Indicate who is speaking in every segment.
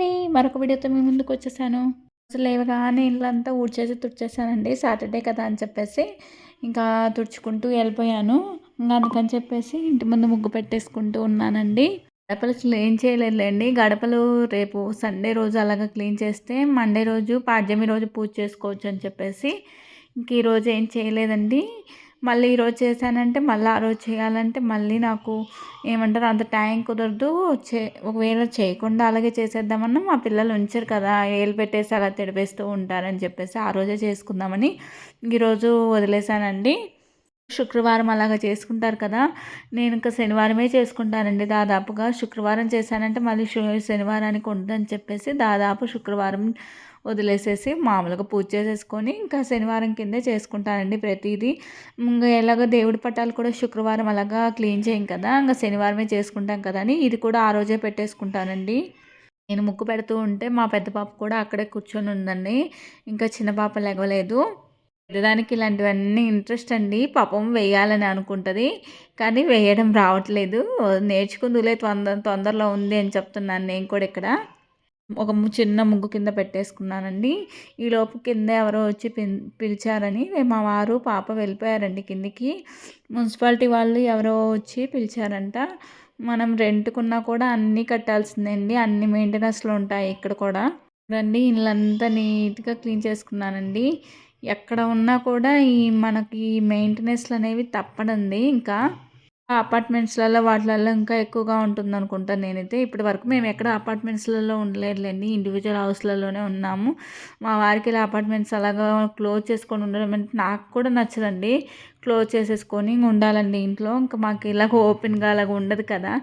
Speaker 1: అండి మరొక వీడియోతో మీ ముందుకు వచ్చేసాను. అసలు లేవగానే ఇల్లంతా ఊడ్చేసి తుడిచేసానండి సాటర్డే కదా అని చెప్పేసి ఇంకా తుడుచుకుంటూ వెళ్ళిపోయాను. ఇంకా అందుకని చెప్పేసి ఇంటి ముందు ముగ్గు పెట్టేసుకుంటూ ఉన్నానండి. గడపలు క్లీన్ చేయలేదులేండి గడపలు రేపు సండే రోజు అలాగా క్లీన్ చేస్తే మండే రోజు పాడ్యమి రోజు పూజ చేసుకోవచ్చు అని చెప్పేసి ఇంక ఈరోజు ఏం చేయలేదండి. మళ్ళీ ఈరోజు చేశానంటే మళ్ళీ ఆ రోజు చేయాలంటే మళ్ళీ నాకు ఏమంటారు అంత టైం కుదరదు. చే ఒకవేళ చేయకుండా అలాగే చేసేద్దామన్నా మా పిల్లలు ఉంచారు కదా ఏలు పెట్టేసి అలా తెడిపేస్తూ ఉంటారని చెప్పేసి ఆ రోజే చేసుకుందామని ఈరోజు వదిలేశానండి. శుక్రవారం అలాగా చేసుకుంటారు కదా నేను ఇంకా శనివారమే చేసుకుంటానండి దాదాపుగా. శుక్రవారం చేశానంటే మళ్ళీ శనివారానికి ఉండదని చెప్పేసి దాదాపు శుక్రవారం వదిలేసేసి మామూలుగా పూజ చేసేసుకొని ఇంకా శనివారం కిందే చేసుకుంటానండి ప్రతిదీ. ఇంకా ఎలాగో దేవుడి పట్టాలు కూడా శుక్రవారం అలాగా క్లీన్ చేయం కదా ఇంకా శనివారమే చేసుకుంటాం కదా అని ఇది కూడా ఆ రోజే పెట్టేసుకుంటానండి. నేను ముక్కు పెడుతూ ఉంటే మా పెద్ద పాప కూడా అక్కడే కూర్చొని ఉందండి. ఇంకా చిన్న పాప లెగవలేదు పెద్దదానికి ఇలాంటివన్నీ ఇంట్రెస్ట్ అండి. పాపం వేయాలని అనుకుంటుంది. కానీ వేయడం రావట్లేదు. నేర్చుకుందులే తొందర తొందరలో ఉంది అని చెప్తున్నాను నేను కూడా ఇక్కడ. ఒక చిన్న ముగ్గు కింద పెట్టేసుకున్నానండి. ఈలోపు కింద ఎవరో వచ్చి పిలిచారని మా వారు పాప వెళ్ళిపోయారండి కిందికి. మున్సిపాలిటీ వాళ్ళు ఎవరో వచ్చి పిలిచారంట. మనం రెంట్కున్నా కూడా అన్నీ కట్టాల్సిందండి. అన్ని మెయింటెనెన్స్లు ఉంటాయి ఇక్కడ కూడా. రండి ఇల్లంతా నీట్గా క్లీన్ చేసుకున్నానండి. ఎక్కడ ఉన్నా కూడా ఈ మనకి మెయింటెనెన్స్లు అనేవి తప్పడండి ఇంకా. అపార్ట్మెంట్స్లలో వాటిలలో ఇంకా ఎక్కువగా ఉంటుంది అనుకుంటాను నేనైతే. ఇప్పటి వరకు మేము ఎక్కడ అపార్ట్మెంట్స్లలో ఉండలేదులేండి. ఇండివిజువల్ హౌస్లలోనే ఉన్నాము. మా వారికి ఇలా అపార్ట్మెంట్స్ అలాగా క్లోజ్ చేసుకొని ఉండడం అంటే నాకు కూడా నచ్చదండి. క్లోజ్ చేసేసుకొని ఉండాలండి ఇంట్లో. ఇంకా మాకు ఇలాగ ఓపెన్గా అలాగ ఉండదు కదా.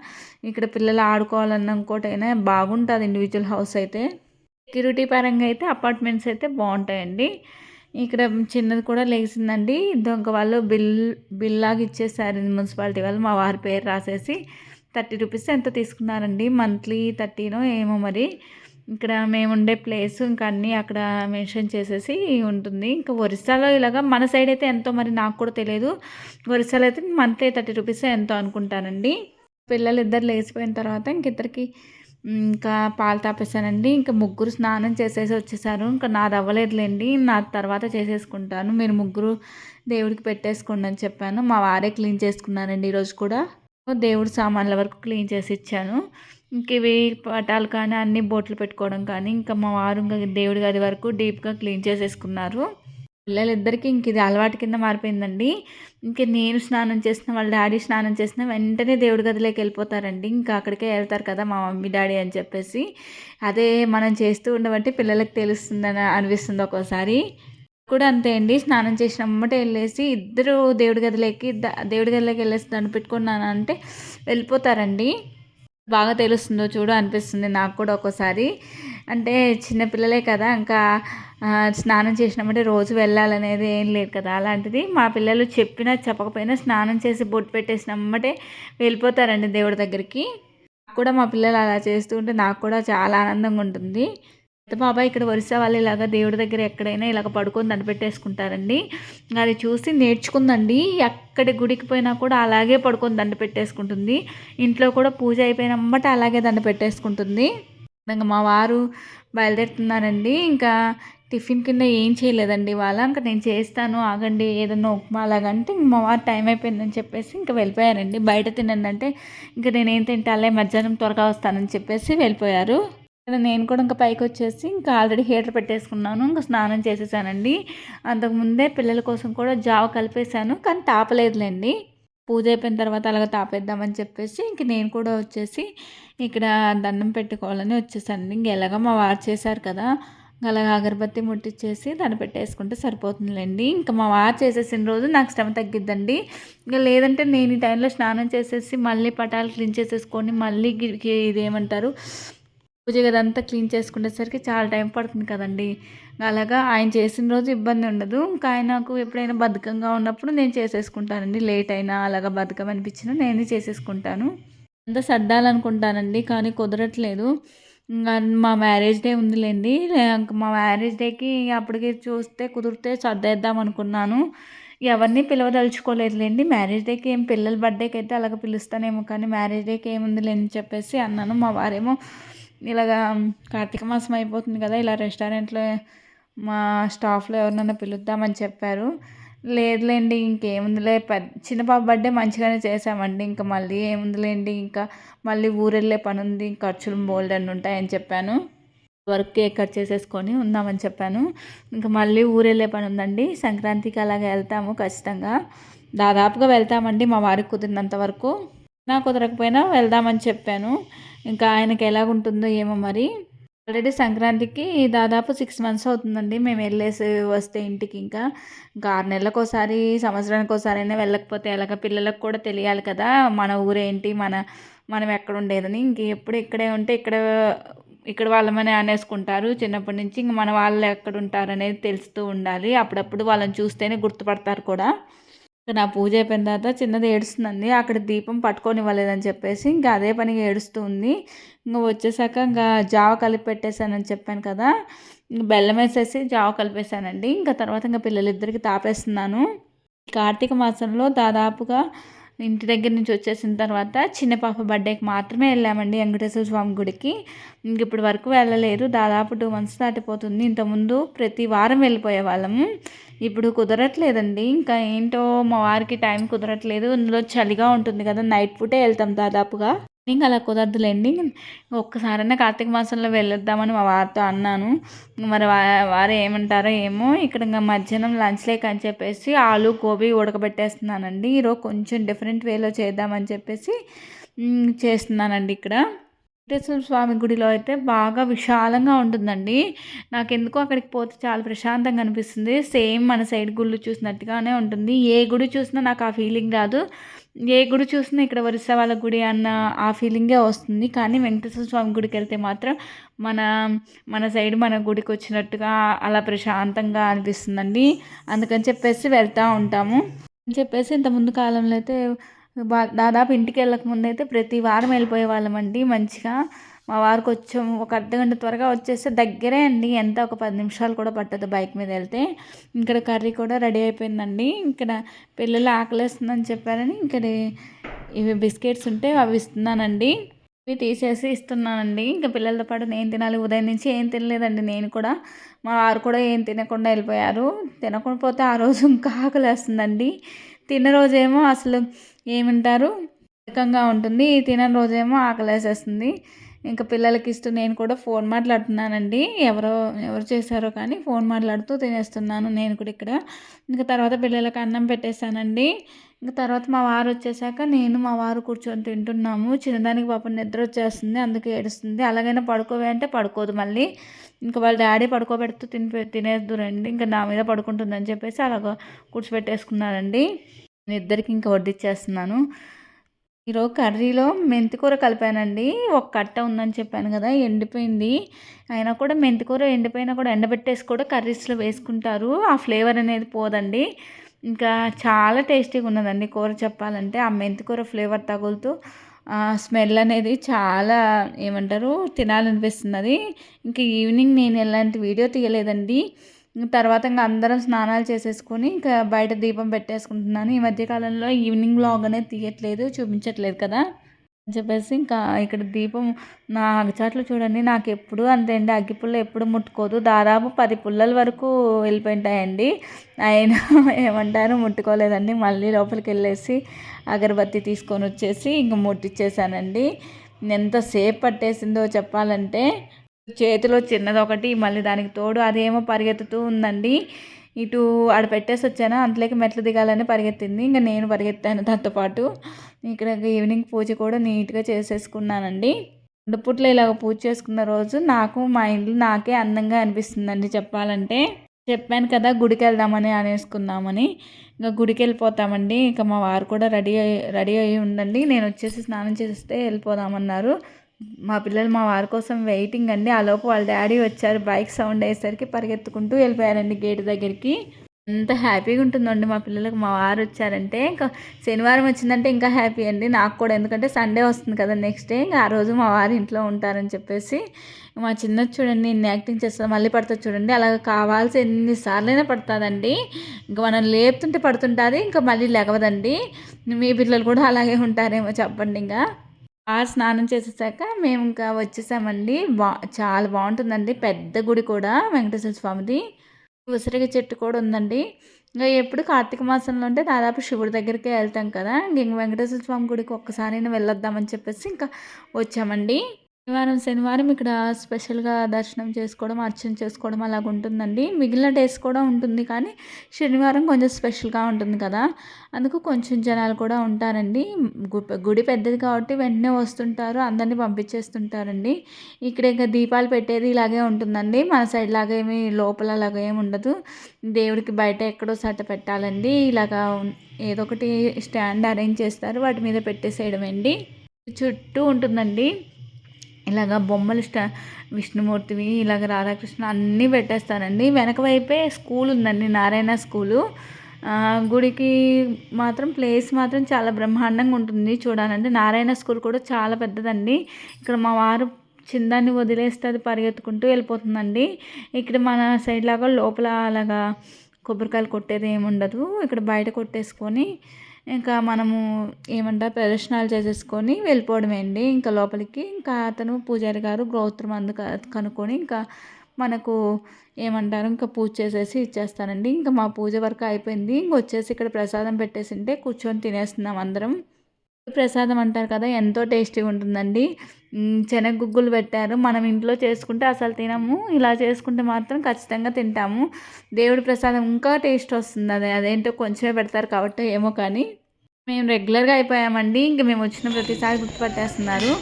Speaker 1: ఇక్కడ పిల్లలు ఆడుకోవాలన్న ఇంకోటైనా బాగుంటుంది ఇండివిజువల్ హౌస్ అయితే. సెక్యూరిటీ పరంగా అయితే అపార్ట్మెంట్స్ అయితే బాగుంటాయండి. ఇక్కడ చిన్నది కూడా లేచిందండి. దొంగ వాళ్ళు బిల్ బిల్ లాగా ఇచ్చేసారు మున్సిపాలిటీ వాళ్ళు. మా వారి పేరు రాసేసి థర్టీ రూపీస్ ఎంత తీసుకున్నారండి? మంత్లీ థర్టీనో ఏమో మరి. ఇక్కడ మేము ఉండే ప్లేస్ ఇంకా అన్నీ అక్కడ మెన్షన్ చేసేసి ఉంటుంది. ఇంకా ఒరిస్సాలో ఇలాగా మన సైడ్ అయితే ఎంతో మరి నాకు కూడా తెలియదు. ఒరిస్సాలో అయితే మంత్లీ థర్టీ రూపీస్ ఎంతో అనుకుంటానండి. పిల్లలు ఇద్దరు లేచిపోయిన తర్వాత ఇంక ఇద్దరికి ఇంకా పాలు తాపేసానండి ఇంకా ముగ్గురు స్నానం చేసేసి వచ్చేసారు. ఇంకా నాది అవ్వలేదులేండి. నా తర్వాత చేసేసుకుంటాను. మీరు ముగ్గురు దేవుడికి పెట్టేసుకోండి అని చెప్పాను. మా వారే క్లీన్ చేసుకున్నారండి ఈరోజు కూడా. దేవుడి సామాన్ల వరకు క్లీన్ చేసి ఇచ్చాను. ఇంక ఇవి పటాలు కానీ అన్ని బొట్లు పెట్టుకోవడం కానీ ఇంకా మా వారు ఇంకా దేవుడి గది వరకు డీప్గా క్లీన్ చేసేసుకున్నారు. పిల్లలిద్దరికీ ఇంక ఇది అలవాటు కింద మారిపోయిందండి. ఇంక నేను స్నానం చేసిన వాళ్ళ డాడీ స్నానం చేసిన వెంటనే దేవుడి గదిలోకి వెళ్ళిపోతారండి. ఇంకా అక్కడికే వెళ్తారు కదా మా మమ్మీ డాడీ అని చెప్పేసి. అదే మనం చేస్తూ ఉండబట్టి పిల్లలకు తెలుస్తుందని అనిపిస్తుంది ఒక్కోసారి. కూడా అంతే అండి. స్నానం చేసిన అమ్మటే వెళ్ళేసి ఇద్దరు దేవుడి గదిలోకి దేవుడి గదిలోకి వెళ్ళేసి దాన్ని పెట్టుకున్నాను అంటే వెళ్ళిపోతారండి. బాగా తెలుస్తుందో చూడు అనిపిస్తుంది నాకు కూడా ఒక్కోసారి. అంటే చిన్నపిల్లలే కదా ఇంకా స్నానం చేసినామంటే రోజు వెళ్ళాలనేది ఏం లేదు కదా. అలాంటిది మా పిల్లలు చెప్పినా చెప్పకపోయినా స్నానం చేసి బొట్టు పెట్టేసినమ్మటే వెళ్ళిపోతారండి దేవుడి దగ్గరికి. కూడా మా పిల్లలు అలా చేస్తూ ఉంటే నాకు కూడా చాలా ఆనందంగా ఉంటుంది. బాబా ఇక్కడ వరుస వాళ్ళు ఇలాగ దేవుడి దగ్గర ఎక్కడైనా ఇలాగ పడుకొని దండ పెట్టేసుకుంటారండి అది చూసి నేర్చుకుందండి. ఎక్కడి గుడికి పోయినా కూడా అలాగే పడుకొని దండ పెట్టేసుకుంటుంది ఇంట్లో కూడా పూజ అయిపోయినమ్మట అలాగే దండ పెట్టేసుకుంటుంది ఇంకా మా వారు బయలుదేరుతున్నారండి. ఇంకా టిఫిన్ కింద ఏం చేయలేదండి. వాళ్ళ ఇంకా నేను చేస్తాను ఆగండి ఏదన్నా ఉప్మా అలాగంటే మా వారు టైం అయిపోయిందని చెప్పేసి ఇంకా వెళ్ళిపోయారండి. బయట తినండి అంటే ఇంకా నేనేం తింటాలే మధ్యాహ్నం త్వరగా వస్తానని చెప్పేసి వెళ్ళిపోయారు. నేను కూడా ఇంకా పైకి వచ్చేసి ఇంకా ఆల్రెడీ హీటర్ పెట్టేసుకున్నాను ఇంకా స్నానం చేసేసానండి. అంతకుముందే పిల్లల కోసం కూడా జావ కలిపేశాను కానీ తాపలేదులేండి. పూజ అయిపోయిన తర్వాత అలాగ తాపేద్దామని చెప్పేసి ఇంక నేను కూడా వచ్చేసి ఇక్కడ దండం పెట్టుకోవాలని వచ్చేసాను ఇంక ఎలాగో మా వారు చేశారు కదా. అలాగ అగరబత్తి ముట్టించేసి దాన్ని పెట్టేసుకుంటే సరిపోతుందిలేండి. ఇంకా మా వారు చేసేసిన రోజు నాకు శ్రమ తగ్గిద్దండి. ఇంకా లేదంటే నేను ఈ టైంలో స్నానం చేసేసి మళ్ళీ పటాలు క్లీన్ చేసేసుకొని మళ్ళీ ఇదేమంటారు పూజ గదంతా క్లీన్ చేసుకునేసరికి చాలా టైం పడుతుంది కదండి. అలాగా ఆయన చేసిన రోజు ఇబ్బంది ఉండదు. ఇంకా ఆయనకు ఎప్పుడైనా బద్ధకంగా ఉన్నప్పుడు నేను చేసేసుకుంటానండి. లేట్ అయినా అలాగా బద్ధకం అనిపించినా నేనే చేసేసుకుంటాను. అంతా సర్దాలనుకుంటానండి కానీ కుదరట్లేదు. మా మ్యారేజ్ డే ఉందిలేండి. మా మ్యారేజ్ డేకి అప్పటికి చూస్తే కుదిరితే సర్దేద్దాం అనుకున్నాను. ఎవరిని పిలవదలుచుకోలేదులేండి. మ్యారేజ్ డేకి ఏం పిల్లల బర్త్డేకి అయితే అలాగ పిలుస్తానేమో కానీ మ్యారేజ్ డేకి ఏముంది లేని చెప్పేసి అన్నాను. మా వారేమో ఇలాగా కార్తీక మాసం అయిపోతుంది కదా ఇలా రెస్టారెంట్లో మా స్టాఫ్లో ఎవరినైనా పిలుద్దామని చెప్పారు. లేదులేండి ఇంకేముందిలే. పెద్ద చిన్న పాప బర్త్డే మంచిగానే చేసామండి ఇంకా మళ్ళీ ఏముందిలేండి ఇంకా మళ్ళీ ఊరెళ్ళే పని ఉంది ఖర్చులు బోల్డ్ అని ఉంటాయని చెప్పాను. వర్క్ కేక్ కట్ చేసేసుకొని ఉందామని చెప్పాను. ఇంకా మళ్ళీ ఊరెళ్ళే పని ఉందండి సంక్రాంతికి అలాగే వెళ్తాము ఖచ్చితంగా. దాదాపుగా వెళ్తామండి మా వారికి కుదిరినంత వరకు. నా కుదరకపోయినా వెళ్దామని చెప్పాను. ఇంకా ఆయనకి ఎలాగుంటుందో ఏమో మరి. ఆల్రెడీ సంక్రాంతికి దాదాపు సిక్స్ మంత్స్ అవుతుందండి. మేము వెళ్ళేసి వస్తే ఇంటికి ఇంకా. ఇంకా ఆరు నెలలకు ఒకసారి సంవత్సరానికి ఒకసారి అయినా వెళ్ళకపోతే ఎలాగ పిల్లలకు కూడా తెలియాలి కదా. మన ఊరేంటి మన మనం ఎక్కడ ఉండేదని ఇంక ఎప్పుడు ఇక్కడే ఉంటే ఇక్కడ ఇక్కడ వాళ్ళమని అనేసుకుంటారు. చిన్నప్పటి నుంచి ఇంక మన వాళ్ళు ఎక్కడ ఉంటారు అనేది తెలుస్తూ ఉండాలి. అప్పుడప్పుడు వాళ్ళని చూస్తేనే గుర్తుపడతారు కూడా. నా పూజ అయిపోయిన తర్వాత చిన్నది ఏడుస్తుందండి. అక్కడ దీపం పట్టుకొని ఇవ్వలేదని చెప్పేసి ఇంకా అదే పనిగా ఏడుస్తూ ఉంది. ఇంకా వచ్చేసాక ఇంకా జావ కలిపి పెట్టేశానని చెప్పాను కదా. బెల్లం వేసేసి జావ కలిపేశానండి. ఇంకా తర్వాత ఇంకా పిల్లలిద్దరికి తాపేస్తున్నాను. కార్తీక మాసంలో దాదాపుగా ఇంటి దగ్గర నుంచి వచ్చేసిన తర్వాత చిన్న పాప బర్త్డేకి మాత్రమే వెళ్ళామండి వెంకటేశ్వర స్వామి గుడికి. ఇంక ఇప్పటి వరకు వెళ్ళలేదు. దాదాపు టూ మంత్స్ దాటిపోతుంది. ఇంతకుముందు ప్రతి వారం వెళ్ళిపోయే వాళ్ళము. ఇప్పుడు కుదరట్లేదండి. ఇంకా ఏంటో మా వారికి టైం కుదరట్లేదు. ఇందులో చలిగా ఉంటుంది కదా. నైట్ పూటే వెళ్తాం దాదాపుగా. ఇంకా అలా కుదరదులేండి. ఒక్కసారైనా కార్తీక మాసంలో వెళ్ళొద్దామని మా వారితో అన్నాను. మరి వారు ఏమంటారో ఏమో ఇక్కడ ఇంకా మధ్యాహ్నం లంచ్ లేక అని చెప్పేసి ఆలు గోబీ ఉడకబెట్టేస్తున్నానండి. ఈరోజు కొంచెం డిఫరెంట్ వేలో చేద్దామని చెప్పేసి చేస్తున్నానండి ఇక్కడ. వెంకటేశ్వర స్వామి గుడిలో అయితే బాగా విశాలంగా ఉంటుందండి. నాకు ఎందుకో అక్కడికి పోతే చాలా ప్రశాంతంగా అనిపిస్తుంది. సేమ్ మన సైడ్ గుళ్ళు చూసినట్టుగానే ఉంటుంది. ఏ గుడి చూసినా నాకు ఆ ఫీలింగ్ రాదు. ఏ గుడి చూసినా ఇక్కడ వరిస వాళ్ళ గుడి అన్న ఆ ఫీలింగే వస్తుంది. కానీ వెంకటేశ్వర స్వామి గుడికి వెళ్తే మాత్రం మన మన సైడ్ మన గుడికి వచ్చినట్టుగా అలా ప్రశాంతంగా అనిపిస్తుందండి. అందుకని చెప్పేసి వెళ్తూ ఉంటాము. అని చెప్పేసి ఇంత ముందు కాలంలో అయితే దాదాపు ఇంటికి వెళ్ళకముందు అయితే ప్రతి వారం వెళ్ళిపోయే వాళ్ళమండి మంచిగా. మా వారు కొంచెం ఒక అర్ధగంట త్వరగా వచ్చేస్తే దగ్గరే అండి ఎంత ఒక పది నిమిషాలు కూడా పట్టదు బైక్ మీద వెళ్తే. ఇక్కడ కర్రీ కూడా రెడీ అయిపోయిందండి. ఇక్కడ పిల్లలు ఆకలేస్తుందని చెప్పారని ఇక్కడ ఇవి బిస్కెట్స్ ఉంటే అవి ఇస్తున్నానండి. ఇవి తీసేసి ఇస్తున్నానండి. ఇంకా పిల్లలతో పాటు నేను తినాలి ఉదయం నుంచి ఏం తినలేదండి నేను కూడా. మా వారు కూడా ఏం తినకుండా వెళ్ళిపోయారు. తినకుండా పోతే ఆ రోజు ఇంకా ఆకలేస్తుందండి. తిన్న రోజేమో అసలు ఏమంటారు? అధికంగా ఉంటుంది. తినని రోజేమో ఆకలేసేస్తుంది. ఇంకా పిల్లలకి ఇస్తూ నేను కూడా ఫోన్ మాట్లాడుతున్నానండి. ఎవరో ఎవరు చేశారో కానీ ఫోన్ మాట్లాడుతూ తినేస్తున్నాను నేను కూడా ఇక్కడ. ఇంకా తర్వాత పిల్లలకి అన్నం పెట్టేశానండి. ఇంకా తర్వాత మా వారు వచ్చేసాక నేను మా వారు కూర్చొని తింటున్నాము. చిన్నదానికి పాపం నిద్ర వచ్చేస్తుంది అందుకే ఏడుస్తుంది. అలాగైనా పడుకోవే అంటే పడుకోదు మళ్ళీ. ఇంకా వాళ్ళ డాడీ పడుకోబెడుతూ తిని తినేద్దురండి. ఇంకా నా మీద పడుకుంటుందని చెప్పేసి అలాగ కూర్చోబెట్టేసుకున్నారండి. ఇద్దరికి ఇంకా వడ్డిచ్చేస్తున్నాను. ఈరోజు కర్రీలో మెంతికూర కలిపానండి. ఒక కట్ట ఉందని చెప్పాను కదా ఎండిపోయింది. అయినా కూడా మెంతికూర ఎండిపోయినా కూడా ఎండబెట్టేసి కూడా కర్రీస్లో వేసుకుంటారు. ఆ ఫ్లేవర్ అనేది పోదండి. ఇంకా చాలా టేస్టీగా ఉన్నదండి కూర చెప్పాలంటే. ఆ మెంతికూర ఫ్లేవర్ తగులుతూ స్మెల్ అనేది చాలా ఏమంటారు తినాలనిపిస్తున్నది. ఇంకా ఈవినింగ్ నేను ఎలాంటి వీడియో తీయలేదండి. తర్వాత ఇంకా అందరం స్నానాలు చేసేసుకొని ఇంకా బయట దీపం పెట్టేసుకుంటున్నాను. ఈ మధ్యకాలంలో ఈవినింగ్ వ్లాగ్ అనేది తీయట్లేదు చూపించట్లేదు కదా. అని చెప్పేసి ఇంకా ఇక్కడ దీపం నా అగచాట్లు చూడండి నాకు ఎప్పుడు అంతే అండి. అగ్గిపుల్ల ఎప్పుడు ముట్టుకోదు. దాదాపు పది పుల్లల వరకు వెళ్ళిపోయింటాయండి. అయినా ఏమంటారు ముట్టుకోలేదండి. మళ్ళీ లోపలికి వెళ్ళేసి అగరబత్తి తీసుకొని వచ్చేసి ఇంక ముట్టించేసానండి ఎంతసేపు పట్టేసిందో చెప్పాలంటే చేతిలో చిన్నది ఒకటి మళ్ళీ దానికి తోడు అదేమో పరిగెత్తుతూ ఉందండి. ఇటు ఆడ పెట్టేసి వచ్చాను అంతలోకి మెట్లు దిగాలని పరిగెత్తింది. ఇంకా నేను పరిగెత్తాను దాంతో పాటు. ఇక్కడ ఈవినింగ్ పూజ కూడా నీట్గా చేసేసుకున్నానండి. పుట్లో ఇలాగ పూజ చేసుకున్న రోజు నాకు మా ఇంట్లో నాకే అందంగా అనిపిస్తుందండి చెప్పాలంటే. చెప్పాను కదా గుడికి వెళ్దామని అనేసుకుందామని. ఇంకా గుడికి వెళ్ళిపోతామండి ఇంకా మా వారు కూడా రెడీ రెడీ అయ్యి ఉండండి. నేను వచ్చేసి స్నానం చేస్తే వెళ్ళిపోదామన్నారు. మా పిల్లలు మా వారి కోసం వెయిటింగ్ అండి. ఆలోపు వాళ్ళ డాడీ వచ్చారు. బైక్ సౌండ్ అయ్యేసరికి పరిగెత్తుకుంటూ వెళ్ళిపోయారండి గేట్ దగ్గరికి. ఎంత హ్యాపీగా ఉంటుందండి మా పిల్లలకు. మా వారు వచ్చారంటే ఇంకా శనివారం వచ్చిందంటే ఇంకా హ్యాపీ అండి. నాకు కూడా. ఎందుకంటే సండే వస్తుంది కదా నెక్స్ట్ డే ఇంకా ఆ రోజు మా వారు ఇంట్లో ఉంటారని చెప్పేసి మా చిన్న చూడండి ఎన్ని యాక్టింగ్ చేస్తాను మళ్ళీ పడుతుంది చూడండి. అలా కావాల్సి ఎన్నిసార్లైనా పడుతుందండి. ఇంకా మనం లేపుతుంటే పడుతుంటుంది ఇంకా మళ్ళీ లేవదండి. మీ పిల్లలు కూడా అలాగే ఉంటారేమో చెప్పండి ఇంకా. ఆ స్నానం చేసేసాక మేము ఇంకా వచ్చేసామండి. బా చాలా బాగుంటుందండి. పెద్ద గుడి కూడా వెంకటేశ్వర స్వామిది. ఉసిరిగ చెట్టు కూడా ఉందండి. ఇంకా ఎప్పుడు కార్తీక మాసంలో ఉంటే దాదాపు శివుడి దగ్గరికే వెళ్తాం కదా. ఇంక వెంకటేశ్వర స్వామి గుడికి ఒక్కసారైనా వెళ్ళొద్దామని చెప్పేసి ఇంకా వచ్చామండి. శనివారం శనివారం ఇక్కడ స్పెషల్గా దర్శనం చేసుకోవడం అర్చన చేసుకోవడం అలాగ ఉంటుందండి. మిగిలిన డేస్ కూడా ఉంటుంది కానీ శనివారం కొంచెం స్పెషల్గా ఉంటుంది కదా. అందుకు కొంచెం జనాలు కూడా ఉంటారండి. గుడి పెద్దది కాబట్టి వెంటనే వస్తుంటారు అందరినీ పంపించేస్తుంటారండి. ఇక్కడ ఇంకా దీపాలు పెట్టేది ఇలాగే ఉంటుందండి. మన సైడ్ లాగా ఏమి లోపల అలాగా ఏమి ఉండదు. దేవుడికి బయట ఎక్కడో సట పెట్టాలండి. ఇలాగా ఏదో ఒకటి స్టాండ్ అరేంజ్ చేస్తారు. వాటి మీద పెట్టేసేయడం చుట్టూ ఉంటుందండి. ఇలాగ బొమ్మలు స్టా విష్ణుమూర్తివి ఇలాగ రాధాకృష్ణ అన్నీ పెట్టేస్తారండి. వెనక వైపే స్కూల్ ఉందండి నారాయణ స్కూలు. గుడికి మాత్రం ప్లేస్ మాత్రం చాలా బ్రహ్మాండంగా ఉంటుంది చూడాలంటే. నారాయణ స్కూల్ కూడా చాలా పెద్దదండి. ఇక్కడ మా వారు చిందాన్ని వదిలేస్తే అది పరిగెత్తుకుంటూ వెళ్ళిపోతుందండి. ఇక్కడ మన సైడ్ లాగా లోపల అలాగా కొబ్బరికాయలు కొట్టేది ఏమి ఉండదు ఇక్కడ బయట కొట్టేసుకొని ఇంకా మనము ఏమంటారు ప్రదర్శనలు చేసేసుకొని వెళ్ళిపోవడమే అండి ఇంకా లోపలికి ఇంకా అతను పూజారి గారు గోత్రం అందు కనుక్కొని ఇంకా మనకు ఏమంటారు ఇంకా పూజ చేసేసి ఇచ్చేస్తానండి. ఇంకా మా పూజ వరకు అయిపోయింది. ఇంక వచ్చేసి ఇక్కడ ప్రసాదం పెట్టేసి ఉంటే కూర్చొని తినేస్తున్నాం అందరం. ప్రసాదం అంటారు కదా ఎంతో టేస్టీగా ఉంటుందండి. శనగగుగ్గులు పెట్టారు. మనం ఇంట్లో చేసుకుంటే అసలు తినము. ఇలా చేసుకుంటే మాత్రం ఖచ్చితంగా తింటాము. దేవుడి ప్రసాదం ఇంకా టేస్ట్ వస్తుంది. అది అదేంటో కొంచెమే పెడతారు కాబట్టి ఏమో కానీ. మేము రెగ్యులర్గా అయిపోయామండి. ఇంక మేము వచ్చిన ప్రతిసారి గుర్తుపట్టేస్తున్నారు.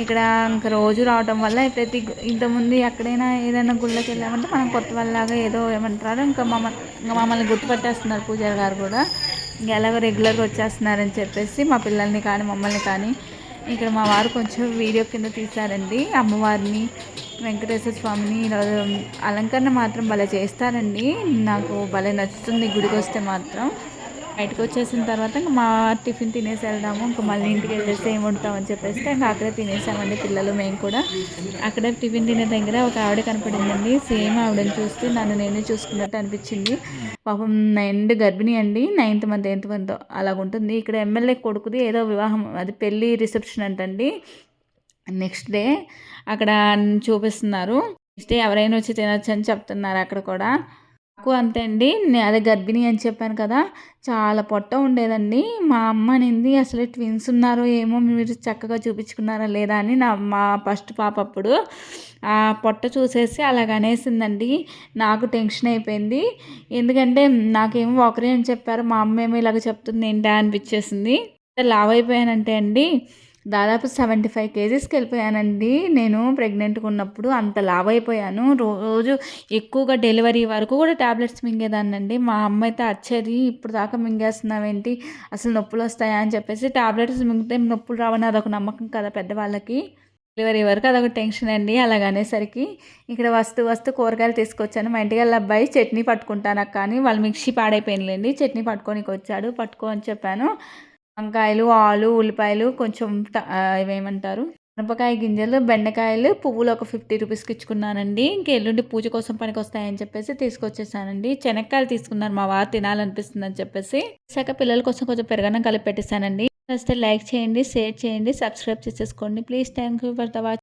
Speaker 1: ఇక్కడ ఇంకా రోజు రావడం వల్ల ప్రతి ఇంతకుముందు ఎక్కడైనా ఏదైనా గుళ్ళకి వెళ్ళామంటే మనం కొత్త వాళ్ళలాగా ఏదో ఏమంటారు. ఇంకా మమ్మల్ని మమ్మల్ని గుర్తుపట్టేస్తున్నారు పూజారి గారు కూడా. ఎలాగో రెగ్యులర్గా వచ్చేస్తున్నారని చెప్పేసి మా పిల్లల్ని కానీ మమ్మల్ని కానీ ఇక్కడ మా వారు కొంచెం వీడియో కింద తీశారండి. అమ్మవారిని వెంకటేశ్వర స్వామిని అలంకరణ మాత్రం భలే చేస్తారండి. నాకు భలే నచ్చుతుంది గుడికి వస్తే మాత్రం. బయటకు వచ్చేసిన తర్వాత ఇంకా మా టిఫిన్ తినేసి వెళ్దాము. ఇంకా మళ్ళీ ఇంటికి వెళ్ళేసి ఏం వండుతామని చెప్పేసి ఇంకా అక్కడే తినేసామండి పిల్లలు మేము కూడా. అక్కడే టిఫిన్ తినే దగ్గర ఒక ఆవిడ కనపడిందండి. సేమ్ ఆవిడని చూస్తే నన్ను నేనే చూసుకున్నట్టు అనిపించింది. పాపం నైన్త్ గర్భిణి అండి. నైన్త్ మంత్ ఎయిత్ మంత్ అలాగుంటుంది. ఇక్కడ ఎమ్మెల్యే కొడుకుది ఏదో వివాహం అది పెళ్ళి రిసెప్షన్ అంటండి. నెక్స్ట్ డే అక్కడ చూపిస్తున్నారు. నెక్స్ట్ డే ఎవరైనా వచ్చి తినొచ్చు అని చెప్తున్నారు అక్కడ కూడా. నాకు అంతే అండి. అదే గర్భిణి అని చెప్పాను కదా చాలా పొట్ట ఉండేదండి. మా అమ్మ అనింది అసలు ట్విన్స్ ఉన్నారో ఏమో మీరు చక్కగా చూపించుకున్నారా లేదా? అని నా మా ఫస్ట్ పాప అప్పుడు ఆ పొట్ట చూసేసి అలాగనేసిందండి నాకు టెన్షన్ అయిపోయింది. ఎందుకంటే నాకేమో ఒకరే అని చెప్పారు మా అమ్మ ఏమో ఇలాగ చెప్తుంది ఏంటా అనిపించేసింది. లావ్ అయిపోయానంటే అండి దాదాపు సెవెంటీ ఫైవ్ కేజీస్కి వెళ్ళిపోయానండి. నేను ప్రెగ్నెంట్గా ఉన్నప్పుడు అంత లావ్ అయిపోయాను. రోజు ఎక్కువగా డెలివరీ వరకు కూడా ట్యాబ్లెట్స్ మింగేదాన్నండి. మా అమ్మ అయితే వచ్చేది ఇప్పుడు దాకా మింగేస్తున్నావేంటి? అసలు నొప్పులు వస్తాయా? అని చెప్పేసి ట్యాబ్లెట్స్ మింగితే నొప్పులు రావని అదొక నమ్మకం కదా పెద్దవాళ్ళకి. డెలివరీ వరకు అదొక టెన్షన్ అండి. అలాగనేసరికి ఇక్కడ వస్తు వస్తు కూరగాయలు తీసుకొచ్చాను. మా ఇంటికి వెళ్ళి అబ్బాయి చట్నీ పట్టుకుంటాను కానీ వాళ్ళు మిక్సీ పాడైపోయినలేండి. చట్నీ పట్టుకోనికి వచ్చాడు పట్టుకో అని చెప్పాను. వంకాయలు ఆలు ఉల్లిపాయలు కొంచెం ఇవేమంటారు? మిరపకాయ గింజలు బెండకాయలు పువ్వులు ఒక ఫిఫ్టీ రూపీస్కి ఇచ్చుకున్నానండి. ఇంక ఎల్లుండి పూజ కోసం పనికి వస్తాయని చెప్పేసి తీసుకొచ్చేసానండి. శనక్కాయలు తీసుకున్నారు మా వారు తినాలనిపిస్తుంది అని చెప్పేసి. శాఖ పిల్లల కోసం కొంచెం పెరగడం కలిపి పెట్టేశానండి. నచ్చితే లైక్ చేయండి షేర్ చేయండి సబ్స్క్రైబ్ చేసేసుకోండి. Please thank you for the watch.